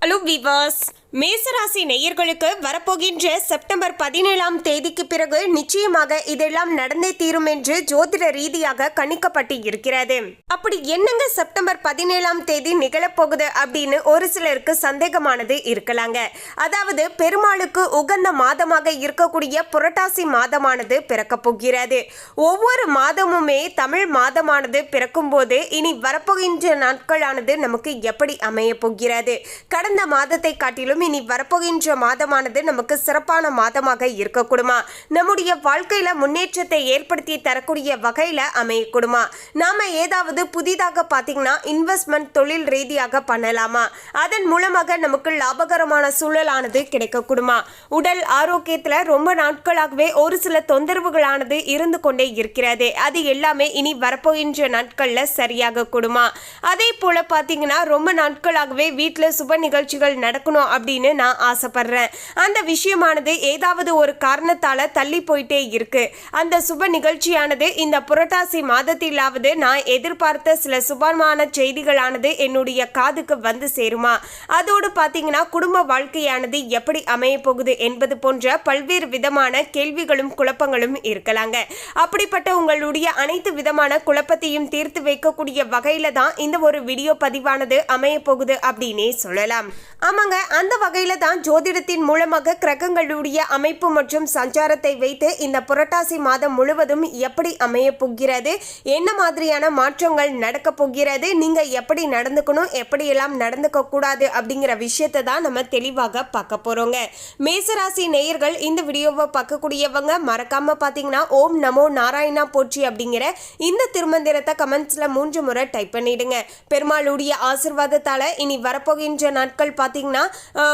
Allô விவாஸ் மேசராசி நேயர்களுக்கு வரப்போகின்ற செப்டம்பர் பதினேழாம் தேதிக்கு பிறகு நிச்சயமாக இதெல்லாம் நடந்தே தீரும் என்று ஜோதிட ரீதியாக கணிக்கப்பட்டு இருக்கிறது. அப்படி என்னங்க செப்டம்பர் பதினேழாம் தேதி நிகழப்போகுது அப்படின்னு ஒரு சிலருக்கு சந்தேகமானது இருக்கலாங்க. அதாவது பெருமாளுக்கு உகந்த மாதமாக இருக்கக்கூடிய புரட்டாசி மாதமானது பிறக்க போகிறது. ஒவ்வொரு மாதமுமே தமிழ் மாதமானது பிறக்கும்போது இனி வரப்போகின்ற நாட்களானது நமக்கு எப்படி அமைய போகிறது? கடந்த மாதத்தை காட்டிலும் இனி வரப்போகின்ற மாதமானது நமக்கு சிறப்பான மாதமாக இருக்கக்கூடுமா? நம்முடைய வாழ்க்கையில முன்னேற்றத்தை ஏற்படுத்தி தரக்கூடிய வகையில அமையக்கூடுமா? நாம ஏதாவது புதிதாக பார்த்தீங்கன்னா இன்வெஸ்ட்மெண்ட் தொழில் ரீதியாக பண்ணலாமா? அதன் மூலமாக நமக்கு லாபகரமான சூழலானது கிடைக்கக்கூடுமா? உடல் ஆரோக்கியத்துல ரொம்ப நாட்களாகவே ஒரு சில தொந்தரவுகளானது இருந்து கொண்டே இருக்கிறது. அது எல்லாமே இனி வரப்போகின்ற நாட்கள்ல சரியாக கூடுமா அதே போல பார்த்தீங்கன்னா ரொம்ப நாட்களாகவே வீட்டில் சுப நிகழ்ச்சிகள் நடக்கணும் அப்படின்னு நான் ஆசைப்படுறேன். அந்த விஷயமானது ஏதாவது ஒரு காரணத்தால தள்ளி போயிட்டே இருக்கு. அந்த சுப நிகழ்ச்சியானது இந்த புரட்டாசி மாதத்திலாவது நான் எதிர்பார்த்த சில சுபமான செய்திகளானது என்னுடைய காதுக்கு வந்து சேருமா? அதோடு பார்த்தீங்கன்னா குடும்ப வாழ்க்கையானது எப்படி அமைய போகுது என்பது போன்ற பல்வேறு விதமான கேள்விகளும் குழப்பங்களும் இருக்கலாங்க. அப்படிப்பட்ட உங்களுடைய அனைத்து விதமான குழப்பத்தையும் தீர்த்து வைக்கக்கூடிய வகையில தான் இந்த ஒரு வீடியோ பதிவானது அமைய போகுது அப்படின்னே சொல்லலாம். ஆமாங்க அந்த வகையில் தான் ஜோதிடத்தின் மூலமாக கிரகங்களுடைய அமைப்பு மற்றும் சஞ்சாரத்தை வைத்து இந்த புரட்டாசி மாதம் முழுவதும் எப்படி அமைய போகிறது என்ன மாதிரியான மாற்றங்கள் நடக்க போகிறது நீங்கள் எப்படி நடந்துக்கணும் எப்படியெல்லாம் நடந்துக்க கூடாது அப்படிங்கிற விஷயத்தை தான் நம்ம தெளிவாக பார்க்க போகிறோங்க மேசராசி நேயர்கள் இந்த வீடியோவை பார்க்கக்கூடியவங்க மறக்காமல் பார்த்தீங்கன்னா ஓம் நமோ நாராயணா போற்றி அப்படிங்கிற இந்த திருமந்திரத்தை கமெண்ட்ஸில் மூன்று முறை டைப் பண்ணிடுங்க. பெருமாளுடைய ஆசிர்வாதத்தால் இனி வரப்போகின்ற நாட்கள் பார்த்தீங்கன்னா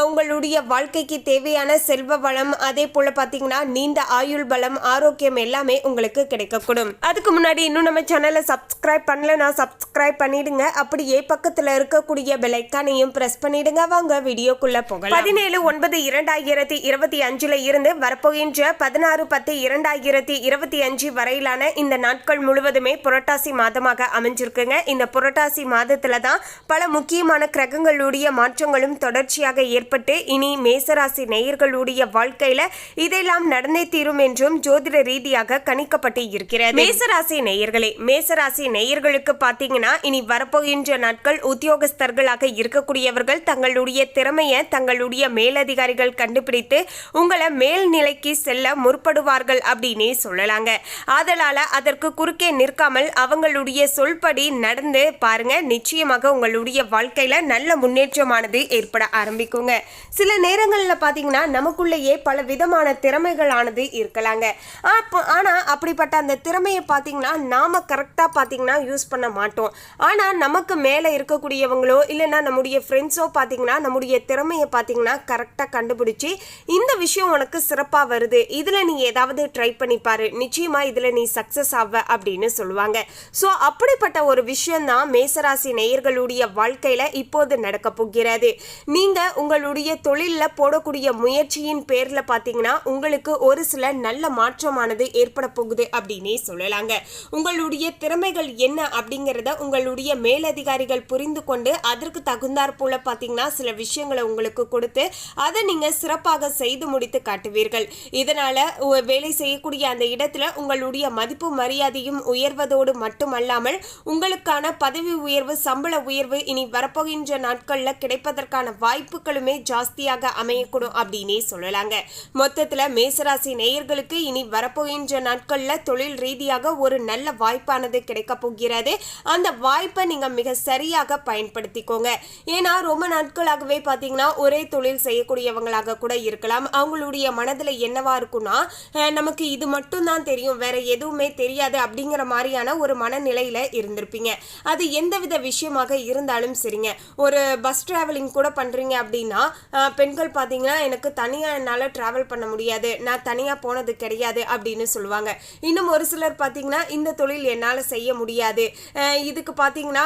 உங்களுடைய வாழ்க்கைக்கு தேவையான செல்வ வளம் அதே போல பார்த்தீங்கன்னா நீண்ட ஆயுள் பலம் ஆரோக்கியம் எல்லாமே உங்களுக்கு கிடைக்கக்கூடும். அதுக்கு முன்னாடி இன்னும் நம்ம சேனலை சப்ஸ்கிரைப் நான் சப்ஸ்கிரைப் பண்ணிடுங்க. அப்படியே பக்கத்துல இருக்கக்கூடிய பெலைக்கானையும் பிரஸ் பண்ணிடுங்க. வாங்க வீடியோக்குள்ள போகலாம். பதினேழு ஒன்பது இரண்டாயிரத்தி இருபத்தி அஞ்சுல இருந்து வரப்போகின்ற பதினாறு பத்து இரண்டாயிரத்தி இருபத்தி அஞ்சு வரையிலான இந்த நாட்கள் முழுவதுமே புரட்டாசி மாதமாக அமைஞ்சிருக்குங்க. இந்த புரட்டாசி மாதத்துல தான் பல முக்கியமான கிரகங்களுடைய மாற்றங்களும் தொடர்ச்சியாக ஏற்பட்டு இனி மேசராசி நேயர்களுடைய வாழ்க்கையில இதெல்லாம் நடந்தே தீரும் என்றும் ஜோதிட ரீதியாக கணிக்கப்பட்டு இருக்கிறது. மேசராசி நேயர்களே மேசராசி நேயர்களுக்கு பார்த்தீங்கன்னா இனி வரப்போகின்ற நாட்கள் உத்தியோகஸ்தர்களாக இருக்கக்கூடியவர்கள் தங்களுடைய திறமையை தங்களுடைய மேலதிகாரிகள் கண்டுபிடித்து உங்களை மேல்நிலைக்கு செல்ல முற்படுவார்கள் அப்படின்னே சொல்லலாங்க. ஆதலால அதற்கு குறுக்கே நிற்காமல் அவங்களுடைய சொல்படி நடந்து பாருங்க. நிச்சயமாக உங்களுடைய வாழ்க்கையில நல்ல முன்னேற்றமானது ஏற்பட ஆரம்பிக்குங்க. சில நேரங்களில் பார்த்தீங்கன்னா நமக்குள்ளேயே பல விதமான திறமைகளானது இருக்கலாங்க. அப்போ ஆனால் அப்படிப்பட்ட அந்த திறமையை பார்த்தீங்கன்னா நாம் கரெக்டாக பார்த்தீங்கன்னா யூஸ் பண்ண மாட்டோம். ஆனால் நமக்கு மேலே இருக்கக்கூடியவங்களோ இல்லைன்னா நம்முடைய ஃப்ரெண்ட்ஸோ பார்த்தீங்கன்னா நம்முடைய திறமையை பார்த்தீங்கன்னா கரெக்டாக கண்டுபிடிச்சி இந்த விஷயம் உனக்கு சிறப்பாக வருது. இதில் நீ ஏதாவது ட்ரை பண்ணி பாரு. நிச்சயமாக இதில் நீ சக்ஸஸ் ஆவ அப்படின்னு சொல்லுவாங்க. ஸோ அப்படிப்பட்ட ஒரு விஷயம்தான் மேசராசி நேயர்களுடைய வாழ்க்கையில் இப்போது நடக்க போகிறது. நீங்கள் உங்களுடைய தொழிலில் போடக்கூடிய முயற்சியின் பேரில் பார்த்தீங்கன்னா உங்களுக்கு ஒரு சில நல்ல மாற்றமானது ஏற்பட போகுது அப்படின்னே சொல்லலாங்க. உங்களுடைய திறமைகள் என்ன அப்படிங்கிறத உங்களுடைய மேலதிகாரிகள் புரிந்து கொண்டு அதற்கு தகுந்தாற் போல பார்த்தீங்கன்னா சில விஷயங்களை உங்களுக்கு கொடுத்து அதை நீங்கள் சிறப்பாக செய்து முடித்து காட்டுவீர்கள். இதனால் வேலை செய்யக்கூடிய அந்த இடத்துல உங்களுடைய மதிப்பு மரியாதையும் உயர்வதோடு மட்டுமல்லாமல் உங்களுக்கான பதவி உயர்வு சம்பள உயர்வு இனி வரப்போகின்ற நாட்களில் கிடைப்பதற்கான வாய்ப்புகளுமே ஜாஸ்தியாக அமையக்கூடும் அப்படின்னே சொல்லலாங்க. மொத்தத்தில் மேசராசி நேயர்களுக்கு இனி வரப்போகின்ற நாட்களில் தொழில் ரீதியாக ஒரு நல்ல வாய்ப்பானது கிடைக்க போகிறது. அந்த வாய்ப்பை நீங்கள் மிக சரியாக பயன்படுத்திக்கோங்க. ஏன்னா ரொம்ப நாட்களாகவே பார்த்தீங்கன்னா ஒரே தொழில் செய்யக்கூடியவங்களாக கூட இருக்கலாம். அவங்களுடைய மனதில் என்னவா இருக்கும்னா நமக்கு இது மட்டும் தான் தெரியும். வேற எதுவுமே தெரியாது அப்படிங்கிற மாதிரியான ஒரு மனநிலையில இருந்திருப்பீங்க. அது எந்தவித விஷயமாக இருந்தாலும் சரிங்க. ஒரு பஸ் டிராவலிங் கூட பண்ணுறீங்க அப்படின்னா பெண்கள் பார்த்தீங்கன்னா எனக்கு தனியாக என்னால் ட்ராவல் பண்ண முடியாது. நான் தனியாக போனது கிடையாது அப்படின்னு சொல்லுவாங்க. இன்னும் ஒரு சிலர் பார்த்தீங்கன்னா இந்த தொழில் என்னால் செய்ய முடியாது. இதுக்கு பார்த்தீங்கன்னா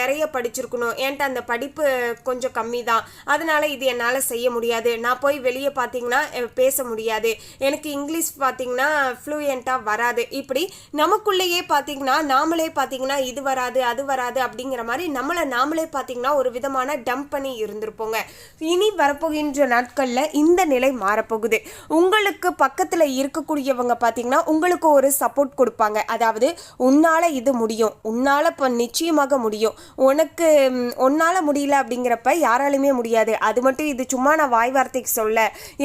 நிறைய படிச்சிருக்கணும். என்கிட்ட அந்த படிப்பு கொஞ்சம் கம்மி தான் அதனால் இது என்னால் செய்ய முடியாது. நான் போய் வெளியே பார்த்தீங்கன்னா பேச முடியாது. எனக்கு இங்கிலீஷ் பார்த்தீங்கன்னா ஃப்ளூயண்ட்டாக வராது. இப்படி நமக்குள்ளேயே பார்த்தீங்கன்னா நாமளே பார்த்தீங்கன்னா இது வராது அது வராது அப்படிங்கிற மாதிரி நம்மளை நாமளே பார்த்தீங்கன்னா ஒரு விதமான டம்ப் பண்ணி இருந்திருப்போங்க. இனி வரப்போகின்ற நாட்களில் இந்த நிலை மாறப்போகுது. உங்களுக்கு பக்கத்தில் இருக்கக்கூடியவங்க பார்த்தீங்கன்னா உங்களுக்கு ஒரு சப்போர்ட் கொடுப்பாங்க. அதாவது உன்னால் இது முடியும். உன்னால் இப்போ நிச்சயமாக முடியும். உனக்கு உன்னால் முடியல அப்படிங்கிறப்ப யாராலுமே முடியாது. அது மட்டும் இது சும்மா நான் வாய் வார்த்தைக்கு சொல்ல.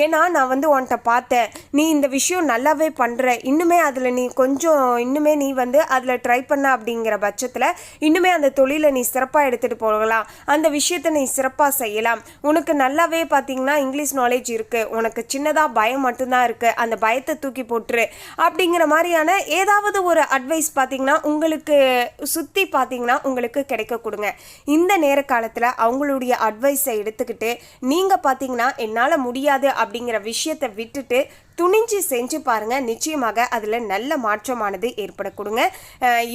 ஏன்னா நான் வந்து உன்கிட்ட பார்த்தேன். நீ இந்த விஷயம் நல்லாவே பண்ணுற இன்னுமே அதில் நீ கொஞ்சம் இன்னுமே நீ வந்து அதில் ட்ரை பண்ண அப்படிங்கிற பட்சத்தில் இன்னுமே அந்த தொழிலை நீ சிறப்பாக எடுத்துகிட்டு போகலாம். அந்த விஷயத்தை நீ சிறப்பாக செய்யலாம். உனக்கு நல்லாவே பார்த்தீங்கன்னா இங்கிலீஷ் நாலேஜ் இருக்குது உனக்கு சின்னதாக பயம் மட்டும்தான் இருக்குது அந்த பயத்தை தூக்கி போட்டுரு. அப்படிங்கிற மாதிரியான ஏதாவது ஒரு அட்வைஸ் பார்த்தீங்கன்னா உங்களுக்கு சுற்றி பார்த்தீங்கன்னா உங்களுக்கு கிடைக்க கொடுங்க. இந்த நேர காலத்தில் அவங்களுடைய அட்வைஸை எடுத்துக்கிட்டு நீங்கள் பார்த்தீங்கன்னா என்னால் முடியாது அப்படிங்கிற விஷயத்தை விட்டுட்டு துணிஞ்சு செஞ்சு பாருங்கள் நிச்சயமாக அதில் நல்ல மாற்றமானது ஏற்பட கொடுங்க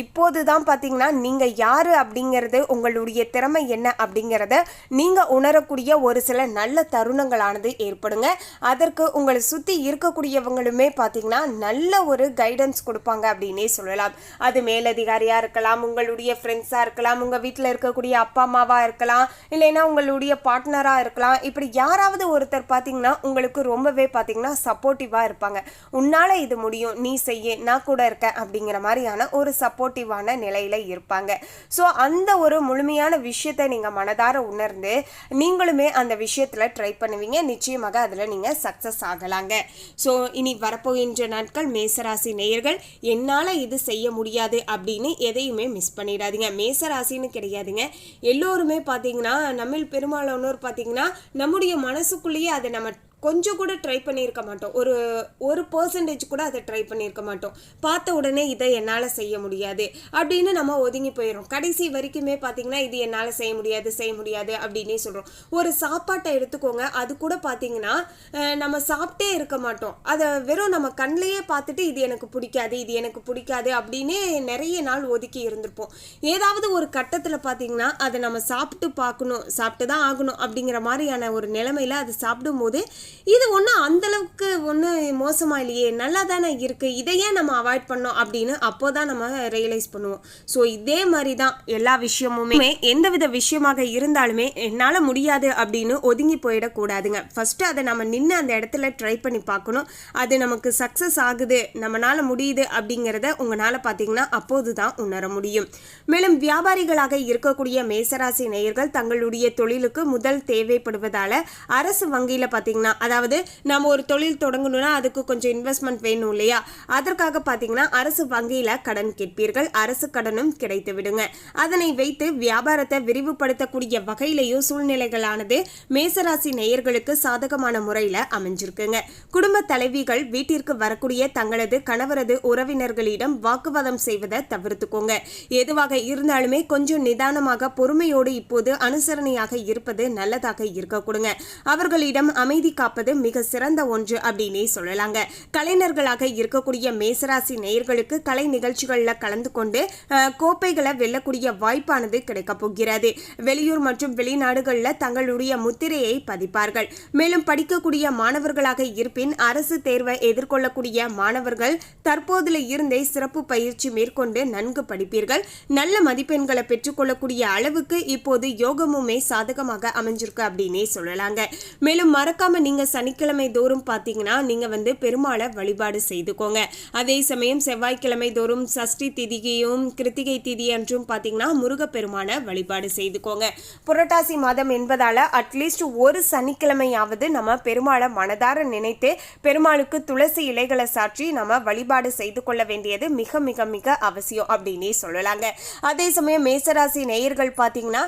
இப்போது தான் பார்த்தீங்கன்னா நீங்கள் யார் அப்படிங்கிறது உங்களுடைய திறமை என்ன அப்படிங்கிறத நீங்கள் உணரக்கூடிய ஒரு சில நல்ல தருணங்களானது ஏற்படுங்க. அதற்கு உங்களை சுற்றி இருக்கக்கூடியவங்களுமே பார்த்தீங்கன்னா நல்ல ஒரு கைடன்ஸ் கொடுப்பாங்க அப்படின்னே சொல்லலாம். அது மேலதிகாரியாக இருக்கலாம் உங்களுடைய ஃப்ரெண்ட்ஸாக இருக்கலாம் உங்கள் வீட்டில் இருக்கக்கூடிய அப்பா அம்மாவாக இருக்கலாம் இல்லைன்னா உங்களுடைய பார்ட்னராக இருக்கலாம். இப்படி யாராவது ஒருத்தர் பார்த்தீங்கன்னா உங்களுக்கு ரொம்பவே பார்த்தீங்கன்னா சப்போர்ட்டிவாக இருப்பாங்க. உன்னால் இது முடியும் நீ செய்ய நான் கூட இருக்கேன் அப்படிங்கிற மாதிரியான ஒரு சப்போர்ட்டிவான நிலையில் இருப்பாங்க. ஸோ அந்த ஒரு முழுமையான விஷயத்தை நீங்கள் மனதார உணர்ந்து நீங்களுமே அந்த விஷயத்தில் ட்ரை பண்ணுவீங்க. நிச்சயமாக அதில் நீங்கள் சக்ஸஸ் ஆகலாங்க. ஸோ இனி வரப்போகின்ற நாட்கள் மேசராசி நேயர்கள் என்னால் இது செய்ய முடியாது அப்படின்னு எதையுமே மிஸ் பண்ணிடாதீங்க. மேசராசின்னு கிடையாதுங்க. எல்லோருமே பார்த்தீங்கன்னா நம்மில் பெரும்பாலானோர் பார்த்தீங்கன்னா நம்முடைய மனசுக்குள்ளேயே அதை நம்ம கொஞ்சம் கூட ட்ரை பண்ணியிருக்க மாட்டோம். ஒரு ஒரு பர்சன்டேஜ் கூட அதை ட்ரை பண்ணியிருக்க மாட்டோம். பார்த்த உடனே இதை என்னால் செய்ய முடியாது. அப்படின்னு நம்ம ஒதுங்கி போயிடும் கடைசி வரைக்குமே பார்த்தீங்கன்னா இது என்னால் செய்ய முடியாது செய்ய முடியாது அப்படின்னே சொல்கிறோம் ஒரு சாப்பாட்டை எடுத்துக்கோங்க. அது கூட பார்த்தீங்கன்னா நம்ம சாப்பிட்டே இருக்க மாட்டோம். அதை வெறும் நம்ம கண்ணிலேயே பார்த்துட்டு இது எனக்கு பிடிக்காது இது எனக்கு பிடிக்காது அப்படின்னே நிறைய நாள் ஒதுக்கி இருந்திருப்போம். ஏதாவது ஒரு கட்டத்தில் பார்த்தீங்கன்னா அதை நம்ம சாப்பிட்டு பார்க்கணும் சாப்பிட்டு தான் ஆகணும் அப்படிங்கிற மாதிரியான ஒரு நிலைமையில் அது சாப்பிடும்போது இது ஒன்றும் அந்தளவுக்கு ஒன்றும் மோசமாக இல்லையே. நல்லா தானே இருக்குது இதையே நம்ம அவாய்ட் பண்ணோம் அப்படின்னு அப்போ தான் நம்ம ரியலைஸ் பண்ணுவோம். ஸோ இதே மாதிரி தான் எல்லா விஷயமுமே எந்தவித விஷயமாக இருந்தாலுமே என்னால் முடியாது அப்படின்னு ஒதுங்கி போயிடக்கூடாதுங்க. ஃபஸ்ட்டு அதை நம்ம நின்று அந்த இடத்துல ட்ரை பண்ணி பார்க்கணும். அது நமக்கு சக்ஸஸ் ஆகுது நம்மளால் முடியுது அப்படிங்கிறத உங்களால் பார்த்தீங்கன்னா அப்போது தான் உணர முடியும். மேலும் வியாபாரிகளாக இருக்கக்கூடிய மேசராசி நேயர்கள் தங்களுடைய தொழிலுக்கு முதல் தேவைப்படுவதால அரசு வங்கியில் பார்த்தீங்கன்னா அதாவது நம்ம ஒரு தொழில் தொடங்கணும்னா அதுக்கு கொஞ்சம் இன்வெஸ்ட்மெண்ட் வேணும் இல்லையா? அதற்காக பார்த்தீங்கன்னா அரசு வங்கியில் கடன் கேட்பீர்கள். அரசு கடனும் கிடைத்து விடுங்க. அதனை வைத்து வியாபாரத்தை விரிவுபடுத்தக்கூடிய வகையிலேயும் சூழ்நிலைகளானது மேசராசி நேயர்களுக்கு சாதகமான முறையில் அமைஞ்சிருக்குங்க. குடும்ப தலைவிகள் வீட்டிற்கு வரக்கூடிய தங்களது கணவரது உறவினர்களிடம் வாக்குவாதம் செய்வதை தவிர்த்துக்கோங்க. எதுவாக இருந்தாலுமே கொஞ்சம் நிதானமாக பொறுமையோடு இப்போது அனுசரணையாக இருப்பது நல்லதாக இருக்க கொடுங்க அவர்களிடம் அமைதி காப்பது மிக சிறந்த ஒன்று அப்படின்னே சொல்லலாங்க. கலைஞர்களாக இருக்கக்கூடிய மேசராசி நேயர்களுக்கு கலை நிகழ்ச்சிகளில் கலந்து கொண்டு கோப்பைகளை வெல்லக்கூடிய வாய்ப்பானது கிடைக்கப் போகிறது. வெளியூர் மற்றும் வெளிநாடுகளில் தங்களுடைய முத்திரையை பதிப்பார்கள். மேலும் படிக்கக்கூடிய மாணவர்களாக இருப்பின் அரசு தேர்வை எதிர்கொள்ளக்கூடிய மாணவர்கள் தற்போதுல இருந்தே சிறப்பு பயிற்சி மேற்கொண்டு நன்கு படிப்பீர்கள். நல்ல மதிப்பெண்களை பெற்றுக்கொள்ளக்கூடிய அளவுக்கு இப்போது யோகமுமே சாதகமாக அமைஞ்சிருக்கு அப்படின்னே சொல்லலாங்க. மேலும் மறக்காம நீங்க சனிக்கிழமை தோறும் பார்த்தீங்கன்னா நீங்க வந்து பெருமாளை வழிபாடு செய்துக்கோங்க. அதே சமயம் செவ்வாய்க்கிழமை தோறும் சஷ்டி திதியையும் கிருத்திகை திதி என்றும் பார்த்தீங்கன்னா முருகப்பெருமானை வழிபாடு செய்துக்கோங்க. புரட்டாசி மாதம் என்பதால அட்லீஸ்ட் ஒரு சனிக்கிழமையாவது நம்ம பெருமாளை மனதார நினைத்து பெருமாளுக்கு துளசி இலைகளை சாற்றி நம்ம வழிபாடு செய்து கொள்ள வேண்டியது மிக மிக மிக அவசியம் அப்படின்னே சொல்லலாங்க. அதே சமயம் மேசராசி நேயர்கள் பார்த்தீங்கன்னா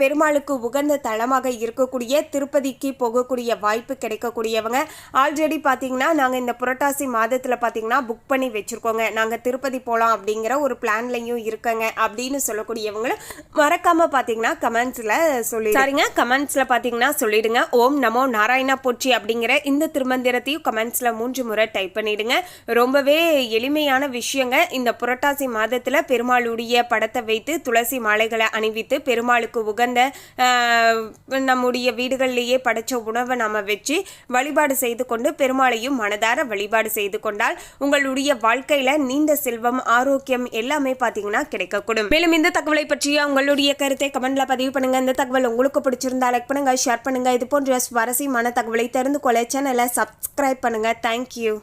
பெருமாளுக்கு உகந்த தளமாக இருக்கக்கூடிய திருப்பதிக்கு போகக்கூடிய வாய்ப்பு கிடைக்கக்கூடியவங்க. ஆல்ரெடி பார்த்தீங்கன்னா நாங்கள் இந்த புரட்டாசி மாதத்தில் பார்த்தீங்கன்னா புக் பண்ணி வச்சுருக்கோங்க. நாங்கள் திருப்பதி போகலாம் அப்படிங்கிற ஒரு பிளான்லையும் இருக்கங்க அப்படின்னு சொல்லக்கூடியவங்களும் மறக்காம பார்த்தீங்கன்னா கமெண்ட்ஸில் சொல்லி சரிங்க. கமெண்ட்ஸில் பார்த்தீங்கன்னா சொல்லிடுங்க. ஓம் நமோ நாராயணா போற்றி அப்படிங்கிற இந்த திருமந்திரத்தையும் கமெண்ட்ஸில் மூன்று முறை டைப் பண்ணிடுங்க. ரொம்பவே எளிமையான விஷயங்க. இந்த புரட்டாசி மாதத்தில் பெருமாளுடைய படத்தை வைத்து துளசி மாலைகளை அணிவித்து பெருமாளுக்கு உகந்த நம்முடைய வீடுகள்லேயே படைச்ச உணவை நம்ம வச்சு வழிபாடு செய்து கொண்டு பெருமாளையும் மனதார வழிபாடு செய்து கொண்டால் உங்களுடைய வாழ்க்கையில நீண்ட செல்வம் ஆரோக்கியம் எல்லாமே பாத்தீங்கன்னா கிடைக்கக்கூடும். மேலும் இந்த தகவலை பற்றிய உங்களுடைய கருத்தை கமெண்ட்ல பதிவு பண்ணுங்க. இந்த தகவல் உங்களுக்கு பிடிச்சிருந்தா லைக் பண்ணுங்க ஷேர் பண்ணுங்க. இது போன்ற சுவாரஸ்யமான தகவலை தெரிந்து கொள்ள சேனலை சப்ஸ்கிரைப் பண்ணுங்க. தேங்க்யூ